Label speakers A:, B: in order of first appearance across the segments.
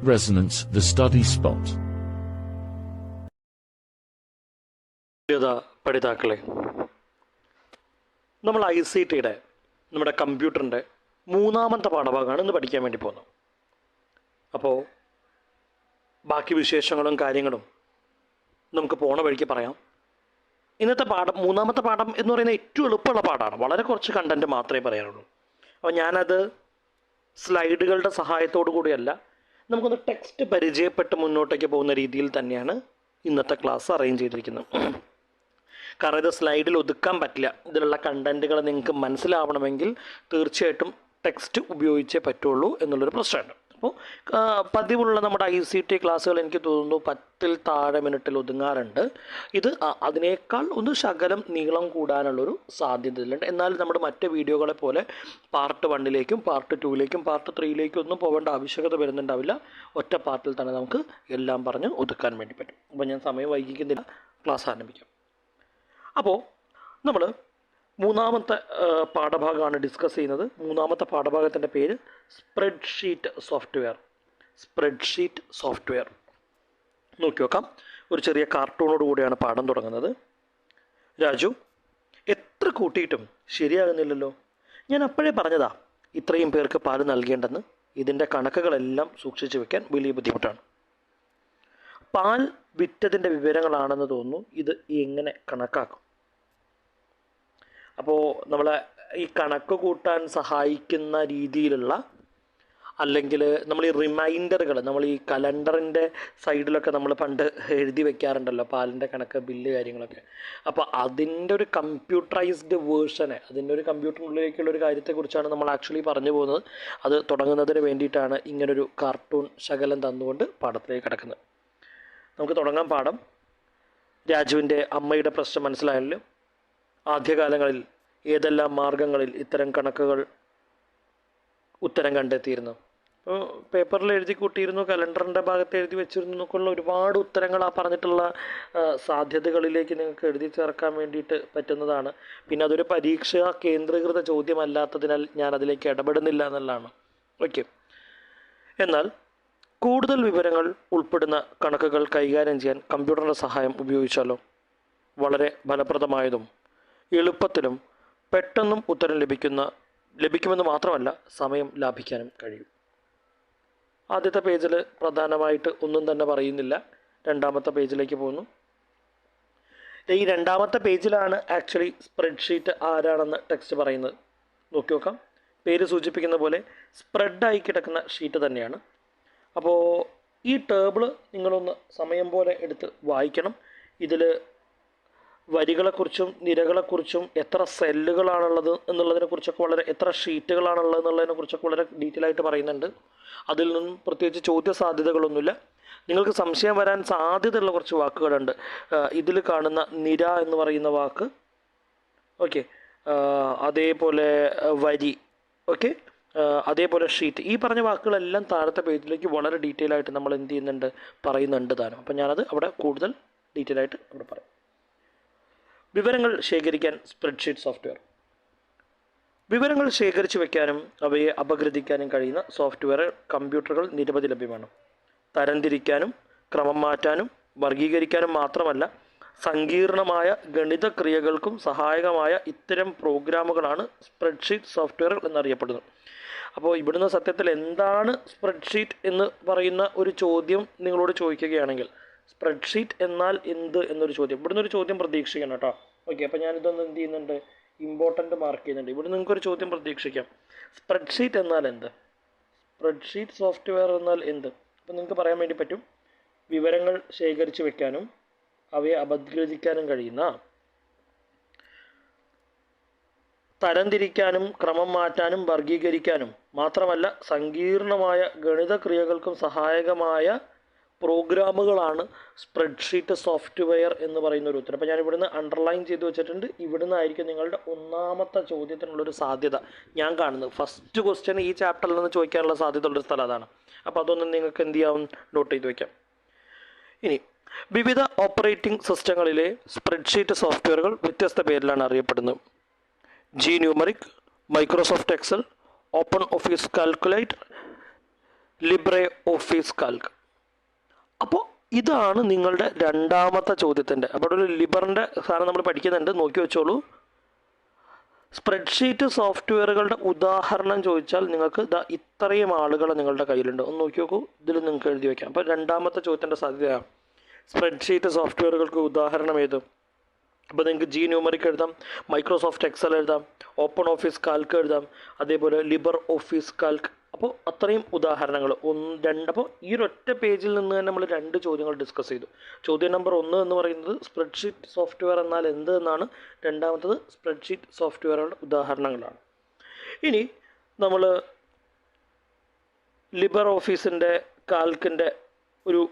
A: Resonance, the study spot.
B: പഠിതാക്കളെ നമ്മൾ I C ടിയുടെ നമ്മുടെ കമ്പ്യൂട്ടറിന്റെ മൂന്നാമത്തെ പാഠഭാഗമാണ് ഇന്ന് പഠിക്കാൻ വേണ്ടി പോകുന്നത്. അപ്പോൾ ബാക്കി വിശേഷങ്ങളും കാര്യങ്ങളും നമുക്ക് പോണ വഴിക്ക് പറയാം. ഇന്നത്തെ പാഠം മൂന്നാമത്തെ പാഠം എന്ന് പറയുന്നത് ഏറ്റവും എളുപ്പമുള്ള പാഠമാണ്. വളരെ കുറച്ച് കണ്ടന്റ് മാത്രമേ പറയാനുള്ളൂ. അപ്പോൾ ഞാനത് സ്ലൈഡുകളുടെ സഹായത്തോടു കൂടിയല്ല നമുക്കൊന്ന് ടെക്സ്റ്റ് പരിചയപ്പെട്ട് മുന്നോട്ടേക്ക് പോകുന്ന രീതിയിൽ തന്നെയാണ് ഇന്നത്തെ ക്ലാസ് അറേഞ്ച് ചെയ്തിരിക്കുന്നത്. കാരണം ഇത് സ്ലൈഡിൽ ഒതുക്കാൻ പറ്റില്ല. ഇതിലുള്ള കണ്ടന്റുകൾ നിങ്ങൾക്ക് മനസ്സിലാവണമെങ്കിൽ തീർച്ചയായിട്ടും ടെക്സ്റ്റ് ഉപയോഗിച്ചേ പറ്റുള്ളൂ എന്നുള്ളൊരു പ്രശ്നമുണ്ട്. അപ്പോൾ പതിവുള്ള നമ്മുടെ ഐ സി ടി ക്ലാസ്സുകൾ എനിക്ക് തോന്നുന്നു പത്തിൽ താഴെ മിനിറ്റിൽ ഒതുങ്ങാറുണ്ട്. ഇത് അതിനേക്കാൾ ഒന്ന് ശകലം നീളം കൂടാനുള്ളൊരു സാധ്യതയുണ്ട് എന്നാൽ നമ്മുടെ മറ്റ് വീഡിയോകളെ പോലെ പാർട്ട് വണ്ണിലേക്കും പാർട്ട് ടൂവിലേക്കും പാർട്ട് ത്രീയിലേക്കും ഒന്നും പോകേണ്ട ആവശ്യകത വരുന്നുണ്ടാവില്ല. ഒറ്റ പാർട്ടിൽ തന്നെ നമുക്ക് എല്ലാം പറഞ്ഞ് ഒതുക്കാൻ വേണ്ടി പറ്റും. അപ്പോൾ ഞാൻ സമയം വൈകിക്കുന്നില്ല. ക്ലാസ് ആരംഭിക്കാം. അപ്പോൾ നമ്മൾ മൂന്നാമത്തെ പാഠഭാഗമാണ് ഡിസ്കസ് ചെയ്യുന്നത്. മൂന്നാമത്തെ പാഠഭാഗത്തിന്റെ പേര് സ്പ്രെഡ്ഷീറ്റ് സോഫ്റ്റ്വെയർ. Spreadsheet software. നോക്കി നോക്കാം. ഒരു ചെറിയ കാർട്ടൂണോട് കൂടിയാണ് പാഠം തുടങ്ങുന്നത്. രാജു എത്ര കൂട്ടിയിട്ടും ശരിയാകുന്നില്ലല്ലോ. ഞാൻ അപ്പോഴേ പറഞ്ഞതാ ഇത്രയും പേർക്ക് പാൽ നൽകേണ്ടെന്ന്. ഇതിന്റെ കണക്കുകളെല്ലാം സൂക്ഷിച്ചു വെക്കാൻ വലിയ ബുദ്ധിമുട്ടാണ്. പാൽ വിറ്റതിന്റെ വിവരങ്ങളാണെന്ന് തോന്നുന്നു. ഇത് എങ്ങനെ കണക്കാക്കും? അപ്പോൾ നമ്മളെ ഈ കണക്ക് കൂട്ടാൻ സഹായിക്കുന്ന രീതിയിലുള്ള അല്ലെങ്കിൽ നമ്മൾ ഈ റിമൈൻഡറുകൾ നമ്മൾ ഈ കലണ്ടറിന്റെ സൈഡിലൊക്കെ നമ്മൾ പണ്ട് എഴുതി വെക്കാറുണ്ടല്ലോ പാലിന്റെ കണക്ക് ബില്ല് കാര്യങ്ങളൊക്കെ. അപ്പോൾ അതിന്റെ ഒരു കമ്പ്യൂട്ടറൈസ്ഡ് വേർഷനെ അതിന്റെ ഒരു കമ്പ്യൂട്ടറിനുള്ളിലേക്കുള്ള ഒരു കാര്യത്തെക്കുറിച്ചാണ് നമ്മൾ ആക്ച്വലി പറഞ്ഞു പോകുന്നത്. അത് തുടങ്ങുന്നതിന് വേണ്ടിയിട്ടാണ് ഇങ്ങനൊരു കാർട്ടൂൺ ശകലം തന്നുകൊണ്ട് പാഠത്തിലേക്ക് കിടക്കുന്നത്. നമുക്ക് തുടങ്ങാം പാഠം. രാജുവിന്റെ അമ്മയുടെ പ്രശ്നം മനസ്സിലായല്ലോ. ആദ്യകാലങ്ങളിൽ ഏതെല്ലാം മാർഗങ്ങളിൽ ഇത്തരം കണക്കുകൾ ഉത്തരം കണ്ടെത്തിയിരുന്നു? അപ്പോൾ പേപ്പറിൽ എഴുതി കൂട്ടിയിരുന്നു കലണ്ടറിന്റെ ഭാഗത്ത് എഴുതി വെച്ചിരുന്നു എന്നൊക്കെയുള്ള ഒരുപാട് ഉത്തരങ്ങൾ ആ പറഞ്ഞിട്ടുള്ള സാധ്യതകളിലേക്ക് നിങ്ങൾക്ക് എഴുതി ചേർക്കാൻ വേണ്ടിയിട്ട് പറ്റുന്നതാണ്. പിന്നെ അതൊരു പരീക്ഷ കേന്ദ്രീകൃത ചോദ്യമല്ലാത്തതിനാൽ ഞാൻ അതിലേക്ക് ഇടപെടുന്നില്ല എന്നുള്ളതാണ്. ഓക്കെ. എന്നാൽ കൂടുതൽ വിവരങ്ങൾ ഉൾപ്പെടുന്ന കണക്കുകൾ കൈകാര്യം ചെയ്യാൻ കമ്പ്യൂട്ടറിന്റെ സഹായം ഉപയോഗിച്ചാലോ? വളരെ ഫലപ്രദമായതും എളുപ്പത്തിലും പെട്ടെന്നും ഉത്തരം ലഭിക്കുന്ന ലഭിക്കുമെന്ന് മാത്രമല്ല സമയം ലാഭിക്കാനും കഴിയും. ആദ്യത്തെ പേജിൽ പ്രധാനമായിട്ട് ഒന്നും തന്നെ പറയുന്നില്ല. രണ്ടാമത്തെ പേജിലേക്ക് പോകുന്നു. ഈ രണ്ടാമത്തെ പേജിലാണ് ആക്ച്വലി സ്പ്രെഡ്ഷീറ്റ് ആരാണെന്ന് ടെക്സ്റ്റ് പറയുന്നത്. നോക്കി നോക്കാം. പേര് സൂചിപ്പിക്കുന്ന പോലെ സ്പ്രെഡായി കിടക്കുന്ന ഷീറ്റ് തന്നെയാണ്. അപ്പോൾ ഈ ടേബിൾ നിങ്ങളൊന്ന് സമയം പോലെ എടുത്ത് വായിക്കണം. ഇതിൽ വരികളെക്കുറിച്ചും നിരകളെക്കുറിച്ചും എത്ര സെല്ലുകളാണുള്ളത് എന്നുള്ളതിനെക്കുറിച്ചൊക്കെ വളരെ എത്ര ഷീറ്റുകളാണുള്ളത് എന്നുള്ളതിനെക്കുറിച്ചൊക്കെ വളരെ ഡീറ്റെയിൽ ആയിട്ട് പറയുന്നുണ്ട്. അതിൽ നിന്നും പ്രത്യേകിച്ച് ചോദ്യ സാധ്യതകളൊന്നുമില്ല നിങ്ങൾക്ക് സംശയം വരാൻ സാധ്യതയുള്ള കുറച്ച് വാക്കുകളുണ്ട്. ഇതിൽ കാണുന്ന നിര എന്ന് പറയുന്ന വാക്ക്. ഓക്കെ. അതേപോലെ വരി. ഓക്കെ. അതേപോലെ ഷീറ്റ്. ഈ പറഞ്ഞ വാക്കുകളെല്ലാം താഴത്തെ പേജിലേക്ക് വളരെ ഡീറ്റെയിൽ ആയിട്ട് നമ്മൾ എന്ത് ചെയ്യുന്നുണ്ട് പറയുന്നുണ്ട് താനും. അപ്പം ഞാനത് അവിടെ കൂടുതൽ ഡീറ്റെയിൽ ആയിട്ട് അവിടെ പറയാം. വിവരങ്ങൾ ശേഖരിക്കാൻ സ്പ്രെഡ്ഷീറ്റ് സോഫ്റ്റ്വെയർ വിവരങ്ങൾ ശേഖരിച്ചു വയ്ക്കാനും അവയെ അപഗ്രഥിക്കാനും കഴിയുന്ന സോഫ്റ്റ്വെയർ കമ്പ്യൂട്ടറുകൾ നിരവധി ലഭ്യമാണ്. തരംതിരിക്കാനും ക്രമം മാറ്റാനും വർഗീകരിക്കാനും മാത്രമല്ല സങ്കീർണമായ ഗണിത ക്രിയകൾക്കും സഹായകമായ ഇത്തരം പ്രോഗ്രാമുകളാണ് സ്പ്രെഡ്ഷീറ്റ് സോഫ്റ്റ്വെയർ എന്നറിയപ്പെടുന്നത്. അപ്പോൾ ഇവിടുന്ന് സത്യത്തിൽ എന്താണ് സ്പ്രെഡ്ഷീറ്റ് എന്ന് പറയുന്ന ഒരു ചോദ്യം നിങ്ങളോട് ചോദിക്കുകയാണെങ്കിൽ സ്പ്രെഡ്ഷീറ്റ് എന്നാൽ എന്ത് എന്നൊരു ചോദ്യം. ഇവിടുന്ന് ഒരു ചോദ്യം പ്രതീക്ഷിക്കണം കേട്ടോ. ഓക്കെ അപ്പോൾ ഞാനിതൊന്ന് എന്ത് ചെയ്യുന്നുണ്ട്? ഇമ്പോർട്ടന്റ് മാർക്ക് ചെയ്യുന്നുണ്ട്. ഇവിടെ നിങ്ങൾക്കൊരു ചോദ്യം പ്രതീക്ഷിക്കാം. സ്പ്രെഡ്ഷീറ്റ് എന്നാൽ എന്ത്? സ്പ്രെഡ്ഷീറ്റ് സോഫ്റ്റ്വെയർ എന്നാൽ എന്ത്? അപ്പോൾ നിങ്ങൾക്ക് പറയാൻ വേണ്ടി പറ്റും. വിവരങ്ങൾ ശേഖരിച്ചു വെക്കാനും അവയെ അപഗ്രഥിക്കാനും കഴിയുന്ന തരംതിരിക്കാനും ക്രമം മാറ്റാനും വർഗീകരിക്കാനും മാത്രമല്ല സങ്കീർണമായ ഗണിത ക്രിയകൾക്കും സഹായകമായ പ്രോഗ്രാമുകളാണ് സ്പ്രെഡ്ഷീറ്റ് സോഫ്റ്റ്വെയർ എന്ന് പറയുന്ന ഒരു ഉത്തരം. അപ്പോൾ ഞാൻ ഇവിടുന്ന് അണ്ടർലൈൻ ചെയ്ത് വെച്ചിട്ടുണ്ട്. ഇവിടുന്ന് ആയിരിക്കും നിങ്ങളുടെ ഒന്നാമത്തെ ചോദ്യത്തിനുള്ളൊരു സാധ്യത ഞാൻ കാണുന്നത്. ഫസ്റ്റ് ക്വസ്റ്റ്യൻ ഈ ചാപ്റ്ററിൽ നിന്ന് ചോദിക്കാനുള്ള സാധ്യത ഉള്ളൊരു സ്ഥലം അതാണ്. അപ്പോൾ അതൊന്നും നിങ്ങൾക്ക് എന്ത് ചെയ്യാവും നോട്ട് ചെയ്ത് വയ്ക്കാം ഇനി വിവിധ ഓപ്പറേറ്റിംഗ് സിസ്റ്റങ്ങളിലെ സ്പ്രെഡ്ഷീറ്റ് സോഫ്റ്റ്വെയറുകൾ വ്യത്യസ്ത പേരിലാണ് അറിയപ്പെടുന്നത്. Gnumeric Microsoft Excel OpenOffice calculator LibreOffice Calc അപ്പോൾ ഇതാണ് നിങ്ങളുടെ രണ്ടാമത്തെ ചോദ്യത്തിന്റെ. അപ്പോൾ ഒരു ലിബറിന്റെ സാധനം നമ്മൾ പഠിക്കുന്നുണ്ട്. നോക്കി വെച്ചോളൂ. സ്പ്രെഡ്ഷീറ്റ് സോഫ്റ്റ്വെയറുകളുടെ ഉദാഹരണം ചോദിച്ചാൽ നിങ്ങൾക്ക് ഇതാ ഇത്രയും ആളുകൾ നിങ്ങളുടെ കയ്യിലുണ്ട്. ഒന്ന് നോക്കി നോക്കൂ. ഇതിൽ നിങ്ങൾക്ക് എഴുതി വയ്ക്കാം അപ്പോൾ രണ്ടാമത്തെ ചോദ്യത്തിന്റെ സാധ്യതയാണ് സ്പ്രെഡ്ഷീറ്റ് സോഫ്റ്റ്വെയറുകൾക്ക് ഉദാഹരണം ഏത്? അപ്പോൾ നിങ്ങൾക്ക് ജി ന്യൂമറിക്ക് എഴുതാം. മൈക്രോസോഫ്റ്റ് എക്സൽ എഴുതാം. ഓപ്പൺ ഓഫീസ് കാൽക്ക് എഴുതാം. അതേപോലെ ലിബർ ഓഫീസ് കാൽക്ക് അപ്പോൾ അത്രയും ഉദാഹരണങ്ങൾ. ഒന്ന് രണ്ട് അപ്പോൾ ഈ ഒരൊറ്റ പേജിൽ നിന്ന് തന്നെ നമ്മൾ രണ്ട് ചോദ്യങ്ങൾ ഡിസ്കസ് ചെയ്തു. ചോദ്യം നമ്പർ ഒന്ന് എന്ന് പറയുന്നത് സ്പ്രെഡ്ഷീറ്റ് സോഫ്റ്റ്വെയർ എന്നാൽ എന്ത് എന്നാണ്. രണ്ടാമത്തത് സ്പ്രെഡ്ഷീറ്റ് സോഫ്റ്റ്വെയറുകളുടെ ഉദാഹരണങ്ങളാണ്. ഇനി നമ്മൾ ലിബർ ഓഫീസിന്റെ കാൽക്കിന്റെ ഒരു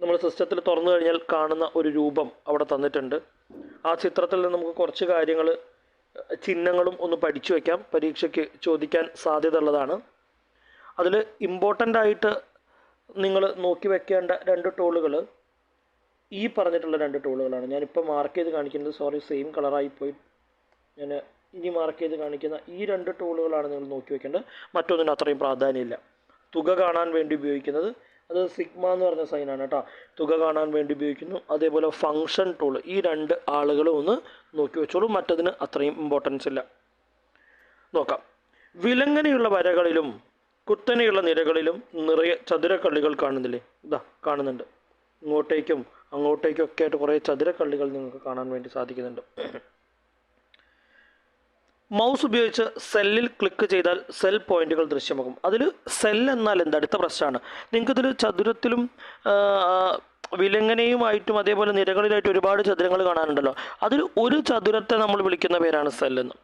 B: നമ്മൾ സിസ്റ്റത്തിൽ തുറന്നു കഴിഞ്ഞാൽ കാണുന്ന ഒരു രൂപം അവിടെ തന്നിട്ടുണ്ട്. ആ ചിത്രത്തിൽ നിന്ന് നമുക്ക് കുറച്ച് കാര്യങ്ങൾ ചിഹ്നങ്ങളും ഒന്ന് പഠിച്ചു വയ്ക്കാം പരീക്ഷയ്ക്ക് ചോദിക്കാൻ സാധ്യത ഉള്ളതാണ് അതിൽ ഇമ്പോർട്ടന്റ് ആയിട്ട് നിങ്ങൾ നോക്കി വെക്കേണ്ട രണ്ട് ടൂളുകൾ ഈ പറഞ്ഞിട്ടുള്ള രണ്ട് ടൂളുകളാണ് ഞാനിപ്പോൾ മാർക്ക് ചെയ്ത് കാണിക്കുന്നത്. സോറി സെയിം കളറായി പോയി. ഞാൻ ഇനി മാർക്ക് ചെയ്ത് കാണിക്കുന്ന ഈ രണ്ട് ടൂളുകളാണ് നിങ്ങൾ നോക്കി വെക്കേണ്ടത്. മറ്റൊന്നിന് അത്രയും പ്രാധാന്യമില്ല. തുക കാണാൻ വേണ്ടി ഉപയോഗിക്കുന്നത് അത് സിഗ്മ എന്ന് പറഞ്ഞ സൈനാണ് കേട്ടോ. തുക കാണാൻ വേണ്ടി ഉപയോഗിക്കുന്നു. അതേപോലെ ഫങ്ഷൻ ടൂൾ ഈ രണ്ട് ആളുകളും ഒന്ന് നോക്കി വെച്ചോളൂ. മറ്റതിന് അത്രയും ഇമ്പോർട്ടൻസ് ഇല്ല. നോക്കാം. വിലങ്ങനെയുള്ള വരകളിലും കുത്തനെയുള്ള നിരകളിലും നിറയെ ചതുരക്കള്ളികൾ കാണുന്നില്ലേ? ഇതാ കാണുന്നുണ്ട്. ഇങ്ങോട്ടേക്കും അങ്ങോട്ടേക്കും ഒക്കെ ആയിട്ട് കുറേ ചതുരക്കള്ളികൾ നിങ്ങൾക്ക് കാണാൻ വേണ്ടി സാധിക്കുന്നുണ്ട്. മൗസ് ഉപയോഗിച്ച് സെല്ലിൽ ക്ലിക്ക് ചെയ്താൽ സെൽ പോയിന്റുകൾ ദൃശ്യമാകും. അതിൽ സെൽ എന്നാൽ എന്താ? അടുത്ത പ്രശ്നമാണ്. നിങ്ങൾക്കിതിൽ ചതുരത്തിലും വിലങ്ങനയുമായിട്ടും അതേപോലെ നിരകളിലായിട്ട് ഒരുപാട് ചതുരങ്ങൾ കാണാനുണ്ടല്ലോ. അതിൽ ഒരു ചതുരത്തെ നമ്മൾ വിളിക്കുന്ന പേരാണ് സെല്ലെന്ന്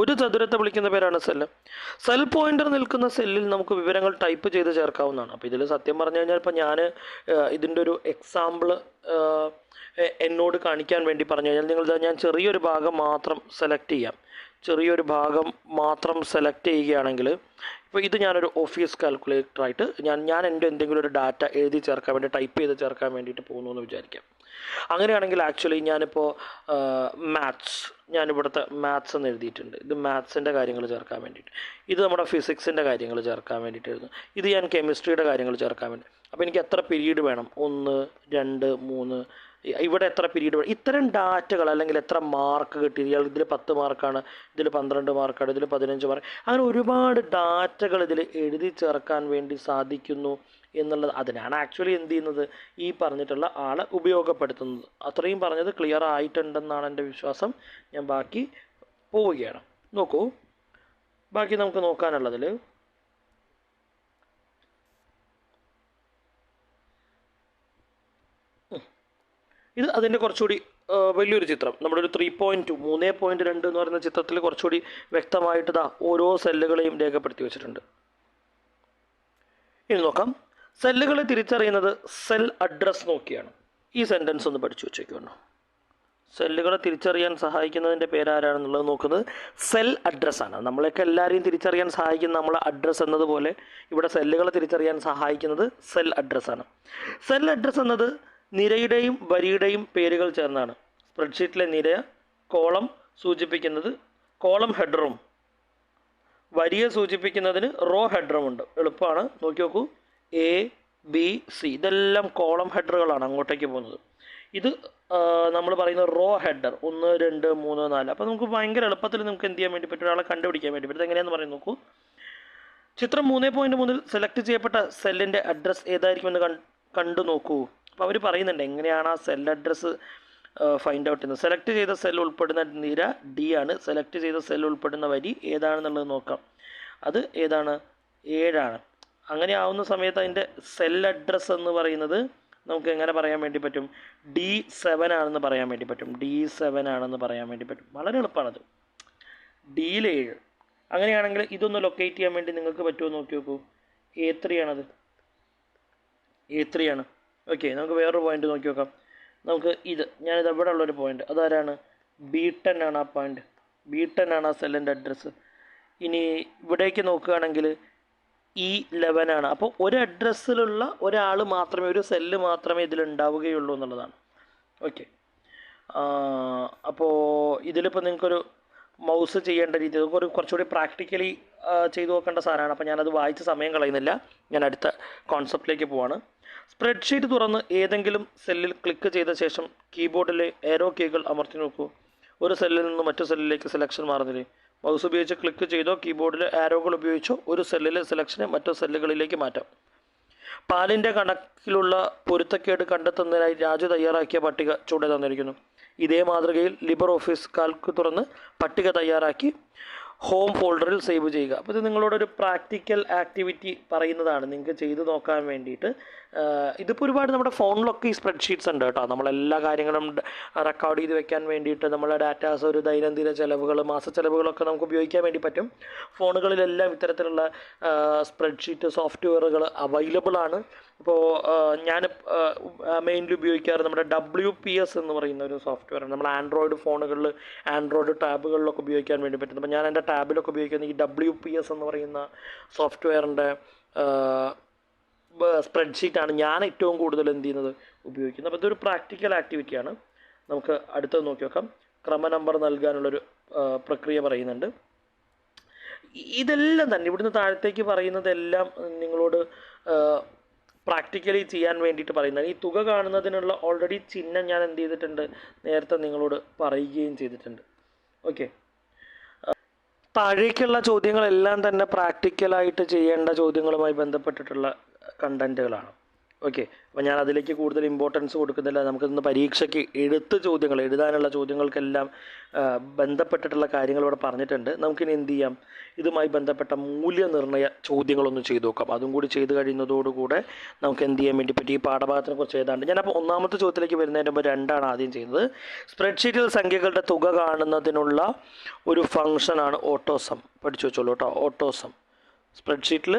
B: ഒരു ചതുരത്തെ വിളിക്കുന്ന പേരാണ് സെല്ല് സെൽ പോയിന്റർ നിൽക്കുന്ന സെല്ലിൽ നമുക്ക് വിവരങ്ങൾ ടൈപ്പ് ചെയ്ത് ചേർക്കാവുന്നതാണ്. അപ്പോൾ ഇതിൽ സത്യം പറഞ്ഞു കഴിഞ്ഞാൽ ഇപ്പോൾ ഞാൻ ഇതിന്റെ ഒരു എക്സാമ്പിൾ എന്നോട് കാണിക്കാൻ വേണ്ടി പറഞ്ഞു കഴിഞ്ഞാൽ നിങ്ങൾ ഞാൻ ചെറിയൊരു ഭാഗം മാത്രം സെലക്ട് ചെയ്യാം. ചെറിയൊരു ഭാഗം മാത്രം സെലക്ട് ചെയ്യുകയാണെങ്കിൽ ഇപ്പോൾ ഇത് ഞാനൊരു ഓഫീസ് കാൽക്കുലേറ്ററായിട്ട് ഞാൻ ഞാൻ എന്റെ എന്തെങ്കിലും ഒരു ഡാറ്റ എഴുതി ചേർക്കാൻ വേണ്ടി ടൈപ്പ് ചെയ്ത് ചേർക്കാൻ വേണ്ടിയിട്ട് പോകുന്നു എന്ന് വിചാരിക്കാം. അങ്ങനെയാണെങ്കിൽ ആക്ച്വലി ഞാനിപ്പോൾ മാത്സ് ഞാനിവിടുത്തെ മാത്സ് എന്ന് എഴുതിയിട്ടുണ്ട്. ഇത് മാത്സിന്റെ കാര്യങ്ങൾ ചേർക്കാൻ വേണ്ടിയിട്ട്. ഇത് നമ്മുടെ ഫിസിക്സിന്റെ കാര്യങ്ങൾ ചേർക്കാൻ വേണ്ടിയിട്ട് എഴുതുന്നു. ഇത് ഞാൻ കെമിസ്ട്രിയുടെ കാര്യങ്ങൾ ചേർക്കാൻ വേണ്ടി. അപ്പോൾ എനിക്ക് എത്ര പീരീഡ് വേണം? ഒന്ന് രണ്ട് മൂന്ന് ഇവിടെ എത്ര പീരീഡ് ഇത്തരം ഡാറ്റകൾ അല്ലെങ്കിൽ എത്ര മാർക്ക് കിട്ടി? ഇയാൾ ഇതിൽ പത്ത് മാർക്കാണ് ഇതിൽ പന്ത്രണ്ട് മാർക്കാണ് ഇതിൽ പതിനഞ്ച് മാർക്ക് അങ്ങനെ ഒരുപാട് ഡാറ്റകൾ ഇതിൽ എഴുതി ചേർക്കാൻ വേണ്ടി സാധിക്കുന്നു എന്നുള്ളത് അതിനാണ് ആക്ച്വലി എന്ത് ചെയ്യുന്നത്? ഈ പറഞ്ഞിട്ടുള്ള ആളെ ഉപയോഗപ്പെടുത്തുന്നത്. അത്രയും പറഞ്ഞത് ക്ലിയർ ആയിട്ടുണ്ടെന്നാണ് എന്റെ വിശ്വാസം. ഞാൻ ബാക്കി പോവുകയാണ്. നോക്കൂ. ബാക്കി നമുക്ക് നോക്കാനുള്ളതിൽ ഇത് അതിന്റെ കുറച്ചുകൂടി വലിയൊരു ചിത്രം. നമ്മുടെ ഒരു ത്രീ പോയിന്റ് മൂന്ന് പോയിന്റ് രണ്ട് എന്ന് പറയുന്ന ചിത്രത്തിൽ കുറച്ചുകൂടി വ്യക്തമായിട്ട് ഇതാ ഓരോ സെല്ലുകളെയും രേഖപ്പെടുത്തി വെച്ചിട്ടുണ്ട്. ഇനി നോക്കാം. സെല്ലുകളെ തിരിച്ചറിയുന്നത് സെൽ അഡ്രസ് നോക്കിയാണ്. ഈ സെന്റൻസ് ഒന്ന് പഠിച്ചു വെച്ചേക്കുന്നു സെല്ലുകളെ തിരിച്ചറിയാൻ സഹായിക്കുന്നതിന്റെ പേരാരാണെന്നുള്ളത് നോക്കുന്നത് സെൽ അഡ്രസ്സാണ് നമ്മളെയൊക്കെ എല്ലാവരെയും തിരിച്ചറിയാൻ സഹായിക്കുന്ന നമ്മളെ അഡ്രസ്സ് എന്നതുപോലെ ഇവിടെ സെല്ലുകളെ തിരിച്ചറിയാൻ സഹായിക്കുന്നത് സെൽ അഡ്രസ്സാണ് സെൽ അഡ്രസ്സ് എന്നത് നിരയുടെയും വരിയുടെയും പേരുകൾ ചേർന്നാണ്. സ്പ്രെഡ്ഷീറ്റിലെ നിര കോളം സൂചിപ്പിക്കുന്നത് കോളം ഹെഡറും. വരിയെ സൂചിപ്പിക്കുന്നതിന് റോ ഹെഡറും ഉണ്ട്. എളുപ്പമാണ്. നോക്കി നോക്കൂ. A B C. ഇതെല്ലാം കോളം ഹെഡറുകളാണ് അങ്ങോട്ടേക്ക് പോകുന്നത്. ഇത് നമ്മൾ പറയുന്ന റോ ഹെഡർ. ഒന്ന് രണ്ട് മൂന്ന് നാല്. അപ്പോൾ നമുക്ക് ഭയങ്കര എളുപ്പത്തിൽ നമുക്ക് എന്ത് ചെയ്യാൻ വേണ്ടി പറ്റും? ഒരാളെ കണ്ടുപിടിക്കാൻ വേണ്ടി പറ്റും. എങ്ങനെയാണെന്ന് പറയുന്നത് നോക്കൂ. ചിത്രം മൂന്ന് പോയിന്റ് മൂന്നിൽ സെലക്ട് ചെയ്യപ്പെട്ട സെല്ലിന്റെ അഡ്രസ്സ് ഏതായിരിക്കുമെന്ന് കണ്ടു നോക്കൂ. അവർ പറയുന്നുണ്ട് എങ്ങനെയാണ് ആ സെൽ അഡ്രസ്സ് ഫൈൻഡ് ഔട്ട് ചെയ്യുന്നത്? സെലക്ട് ചെയ്ത സെൽ ഉൾപ്പെടുന്ന നിര ഡി ആണ്. സെലക്ട് ചെയ്ത സെൽ ഉൾപ്പെടുന്ന വരി ഏതാണെന്നുള്ളത് നോക്കാം. അത് ഏതാണ്? ഏഴാണ്. അങ്ങനെ ആവുന്ന സമയത്ത് അതിന്റെ സെൽ അഡ്രസ്സ് എന്ന് പറയുന്നത് നമുക്ക് എങ്ങനെ പറയാൻ വേണ്ടി പറ്റും? ഡി സെവൻ ആണെന്ന് പറയാൻ വേണ്ടി പറ്റും. ഡി സെവൻ ആണെന്ന് പറയാൻ വേണ്ടി പറ്റും. വളരെ എളുപ്പമാണത്. ഡിയിൽ ഏഴ് അങ്ങനെയാണെങ്കിൽ ഇതൊന്ന് ലൊക്കേറ്റ് ചെയ്യാൻ വേണ്ടി നിങ്ങൾക്ക് പറ്റുമോ നോക്കി നോക്കൂ. എ ത്രീ ആണത്. എ ത്രീ ആണ്. ഓക്കെ നമുക്ക് വേറൊരു പോയിന്റ് നോക്കി നോക്കാം. നമുക്ക് ഇത് ഞാനിത് ഇവിടെ ഉള്ളൊരു പോയിന്റ് അതാരാണ്? ബി ടെൻ ആണ് ആ പോയിന്റ് ബി ടെൻ ആണ് ആ സെല്ലിന്റെ അഡ്രസ്സ് ഇനി ഇവിടേക്ക് നോക്കുകയാണെങ്കിൽ ഇ ലെവൻ ആണ്. അപ്പോൾ ഒരു അഡ്രസ്സിലുള്ള ഒരാൾ മാത്രമേ ഒരു സെല്ല് മാത്രമേ ഇതിലുണ്ടാവുകയുള്ളൂ എന്നുള്ളതാണ്. ഓക്കെ അപ്പോൾ ഇതിലിപ്പോൾ നിങ്ങൾക്കൊരു മൗസ് ചെയ്യേണ്ട രീതി ഒരു കുറച്ചുകൂടി പ്രാക്ടിക്കലി ചെയ്തു നോക്കേണ്ട സാധനമാണ്. അപ്പോൾ ഞാനത് വായിച്ച് സമയം കളയുന്നില്ല. ഞാൻ അടുത്ത കോൺസെപ്റ്റിലേക്ക് പോവാണ്. സ്പ്രെഡ്ഷീറ്റ് തുറന്ന് ഏതെങ്കിലും സെല്ലിൽ ക്ലിക്ക് ചെയ്ത ശേഷം കീബോർഡിലെ ഏരോ കീകൾ അമർത്തി നോക്കൂ. ഒരു സെല്ലിൽ നിന്ന് മറ്റു സെല്ലിലേക്ക് സെലക്ഷൻ മാറുന്നില്ലേ? മൗസ് ഉപയോഗിച്ച് ക്ലിക്ക് ചെയ്തോ കീബോർഡിലെ ആരോകൾ ഉപയോഗിച്ചോ ഒരു സെല്ലിലെ സെലക്ഷനെ മറ്റു സെല്ലുകളിലേക്ക് മാറ്റാം. പാലിന്റെ കണക്കിലുള്ള പൊരുത്തക്കേട് കണ്ടെത്തുന്നതിനായി രാജു തയ്യാറാക്കിയ പട്ടിക ചുവടെ തന്നിരിക്കുന്നു. ഇതേ മാതൃകയിൽ ലിബർ ഓഫീസ് കാൽക്ക് തുറന്ന് പട്ടിക തയ്യാറാക്കി. ഹോം ഫോൾഡറിൽ സേവ് ചെയ്യുക. അപ്പോൾ ഇത് നിങ്ങളോടൊരു പ്രാക്ടിക്കൽ ആക്ടിവിറ്റി പറയുന്നതാണ്. നിങ്ങൾക്ക് ചെയ്ത് നോക്കാൻ വേണ്ടിയിട്ട്. ഇതിപ്പോൾ ഒരുപാട് നമ്മുടെ ഫോണിലൊക്കെ ഈ സ്പ്രെഡ്ഷീറ്റ്സ് ഉണ്ട് കേട്ടോ. നമ്മളെല്ലാ കാര്യങ്ങളും റെക്കോർഡ് ചെയ്ത് വെക്കാൻ വേണ്ടിയിട്ട് നമ്മളെ ഡാറ്റാസ് ഒരു ദൈനംദിന ചിലവുകൾ മാസ ചിലവുകളൊക്കെ നമുക്ക് ഉപയോഗിക്കാൻ വേണ്ടി പറ്റും. ഫോണുകളിലെല്ലാം ഇത്തരത്തിലുള്ള സ്പ്രെഡ്ഷീറ്റ് സോഫ്റ്റ്വെയറുകൾ അവൈലബിൾ ആണ്. ഇപ്പോൾ ഞാൻ മെയിൻലി ഉപയോഗിക്കാറ് നമ്മുടെ ഡബ്ല്യു പി എസ് എന്ന് പറയുന്ന ഒരു സോഫ്റ്റ്വെയർ ആണ്. നമ്മൾ ആൻഡ്രോയിഡ് ഫോണുകളിൽ ആൻഡ്രോയിഡ് ടാബുകളിലൊക്കെ ഉപയോഗിക്കാൻ വേണ്ടി പറ്റും അപ്പോൾ ഞാൻ എന്റെ ടാബിലൊക്കെ ഉപയോഗിക്കുന്ന ഈ ഡബ്ല്യു പി എസ് എന്ന് പറയുന്ന സോഫ്റ്റ്വെയറിന്റെ സ്പ്രെഡ്ഷീറ്റാണ് ഞാൻ ഏറ്റവും കൂടുതൽ എന്ത് ചെയ്യുന്നത്? ഉപയോഗിക്കുന്നത്. അപ്പോൾ ഇതൊരു പ്രാക്ടിക്കൽ ആക്ടിവിറ്റിയാണ് നമുക്ക് അടുത്തത് നോക്കി നോക്കാം. ക്രമ നമ്പർ നൽകാനുള്ളൊരു പ്രക്രിയ പറയുന്നുണ്ട്. ഇതെല്ലാം തന്നെ ഇവിടുന്ന് താഴത്തേക്ക് പറയുന്നതെല്ലാം നിങ്ങളോട് പ്രാക്ടിക്കലി ചെയ്യാൻ വേണ്ടിയിട്ട് പറയുന്നത്. ഈ തുക കാണുന്നതിനുള്ള ഓൾറെഡി ചിഹ്നം ഞാൻ എന്ത് ചെയ്തിട്ടുണ്ട്? നേരത്തെ നിങ്ങളോട് പറയുകയും ചെയ്തിട്ടുണ്ട്. ഓക്കെ താഴേക്കുള്ള ചോദ്യങ്ങളെല്ലാം തന്നെ പ്രാക്ടിക്കലായിട്ട് ചെയ്യേണ്ട ചോദ്യങ്ങളുമായി ബന്ധപ്പെട്ടിട്ടുള്ള കണ്ടന്റുകളാണ് ഓക്കെ അപ്പോൾ ഞാൻ അതിലേക്ക് കൂടുതൽ ഇമ്പോർട്ടൻസ് കൊടുക്കുന്നില്ല. നമുക്കിന്ന് പരീക്ഷയ്ക്ക് എഴുത്ത് ചോദ്യങ്ങൾ എഴുതാനുള്ള ചോദ്യങ്ങൾക്കെല്ലാം ബന്ധപ്പെട്ടിട്ടുള്ള കാര്യങ്ങൾ ഇവിടെ പറഞ്ഞിട്ടുണ്ട്. നമുക്കിനി എന്ത് ചെയ്യാം? ഇതുമായി ബന്ധപ്പെട്ട മൂല്യനിർണയ ചോദ്യങ്ങളൊന്ന് ചെയ്തു നോക്കാം. അതും കൂടി ചെയ്ത് കഴിയുന്നതോടുകൂടെ നമുക്ക് എന്ത് ചെയ്യാൻ വേണ്ടി പറ്റി? ഈ പാഠഭാഗത്തിനെ കുറിച്ച് ഏതാണ്ട്. ഞാനപ്പോൾ ഒന്നാമത്തെ ചോദ്യത്തിലേക്ക് വരുന്നതിന് മുമ്പ് രണ്ടാണ് ആദ്യം ചെയ്യുന്നത്. സ്പ്രെഡ്ഷീറ്റിൽ സംഖ്യകളുടെ തുക കാണുന്നതിനുള്ള ഒരു ഫംഗ്ഷനാണ് ഓട്ടോസം. പഠിച്ചു വെച്ചോളൂ കേട്ടോ. ഓട്ടോസം. സ്പ്രെഡ്ഷീറ്റിൽ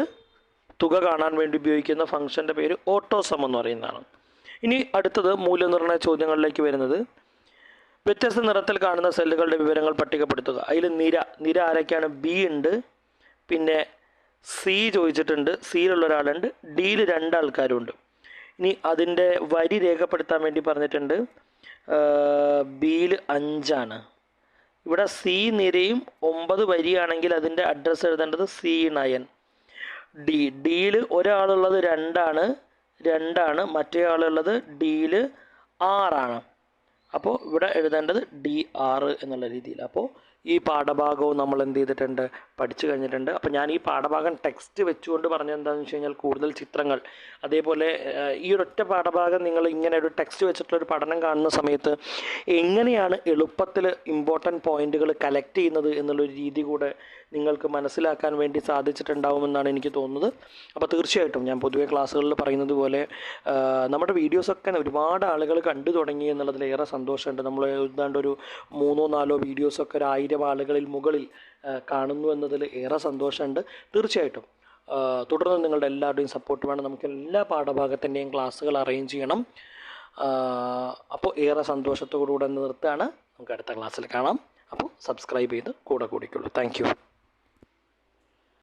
B: തുക കാണാൻ വേണ്ടി ഉപയോഗിക്കുന്ന ഫംഗ്ഷന്റെ പേര് ഓട്ടോസം എന്ന് പറയുന്നതാണ്. ഇനി അടുത്തത് മൂല്യനിർണയ ചോദ്യങ്ങളിലേക്ക് വരുന്നത്. വ്യത്യസ്ത നിറത്തിൽ കാണുന്ന സെല്ലുകളുടെ വിവരങ്ങൾ പട്ടികപ്പെടുത്തുക. അതിൽ നിര നിര ആരൊക്കെയാണ്? ബി ഉണ്ട്. പിന്നെ സി ചോദിച്ചിട്ടുണ്ട്. സിയിലുള്ള ഒരാളുണ്ട്. ഡിയിൽ രണ്ട് ആൾക്കാരുണ്ട് ഇനി അതിന്റെ വരി രേഖപ്പെടുത്താൻ വേണ്ടി പറഞ്ഞിട്ടുണ്ട്. ബിയിൽ അഞ്ചാണ്. ഇവിടെ സി നിരയും ഒമ്പത് വരിയാണെങ്കിൽ അതിന്റെ അഡ്രസ്സ് എഴുതേണ്ടത് സി നയൻ. ഡി ഡിയിൽ ഒരാളുള്ളത് രണ്ടാണ് രണ്ടാണ് മറ്റേ ആളുള്ളത് ഡിയിൽ ആറാണ്. അപ്പോൾ ഇവിടെ എഴുതേണ്ടത് ഡി ആറ് എന്നുള്ള രീതിയിൽ അപ്പോൾ ഈ പാഠഭാഗവും നമ്മൾ എന്ത് ചെയ്തിട്ടുണ്ട്? പഠിച്ചു കഴിഞ്ഞിട്ടുണ്ട്. അപ്പോൾ ഞാൻ ഈ പാഠഭാഗം ടെക്സ്റ്റ് വെച്ചുകൊണ്ട് പറഞ്ഞത് എന്താണെന്ന് വെച്ച് കഴിഞ്ഞാൽ കൂടുതൽ ചിത്രങ്ങൾ. അതേപോലെ ഈ ഒരൊറ്റ പാഠഭാഗം നിങ്ങൾ ഇങ്ങനെ ഒരു ടെക്സ്റ്റ് വെച്ചിട്ടുള്ള ഒരു പഠനം കാണുന്ന സമയത്ത് എങ്ങനെയാണ് എളുപ്പത്തിൽ ഇമ്പോർട്ടന്റ് പോയിന്റുകൾ കളക്ട് ചെയ്യുന്നത് എന്നുള്ളൊരു രീതി കൂടെ നിങ്ങൾക്ക് മനസ്സിലാക്കാൻ വേണ്ടി സാധിച്ചിട്ടുണ്ടാവുമെന്നാണ് എനിക്ക് തോന്നുന്നത്. അപ്പോൾ തീർച്ചയായിട്ടും ഞാൻ പൊതുവേ ക്ലാസ്സുകളിൽ പറയുന്നത് പോലെ നമ്മുടെ വീഡിയോസൊക്കെ ഒരുപാട് ആളുകൾ കണ്ടു തുടങ്ങി എന്നുള്ളതിൽ ഏറെ സന്തോഷമുണ്ട്. നമ്മൾ ഏതാണ്ട് ഒരു മൂന്നോ നാലോ വീഡിയോസൊക്കെ ഒരു ആയിരം ആളുകളിൽ മുകളിൽ കാണുന്നു എന്നതിൽ ഏറെ സന്തോഷമുണ്ട്. തീർച്ചയായിട്ടും തുടർന്ന് നിങ്ങളുടെ എല്ലാവരുടെയും സപ്പോർട്ട് വേണം. നമുക്ക് എല്ലാ പാഠഭാഗത്തിന്റെയും ക്ലാസ്സുകൾ അറേഞ്ച് ചെയ്യണം. അപ്പോൾ ഏറെ സന്തോഷത്തോടുകൂടെ നിർത്തുകയാണ്. നമുക്ക് അടുത്ത ക്ലാസ്സിൽ കാണാം. അപ്പോൾ സബ്സ്ക്രൈബ് ചെയ്ത് കൂടെ കൂടിക്കുള്ളൂ. താങ്ക്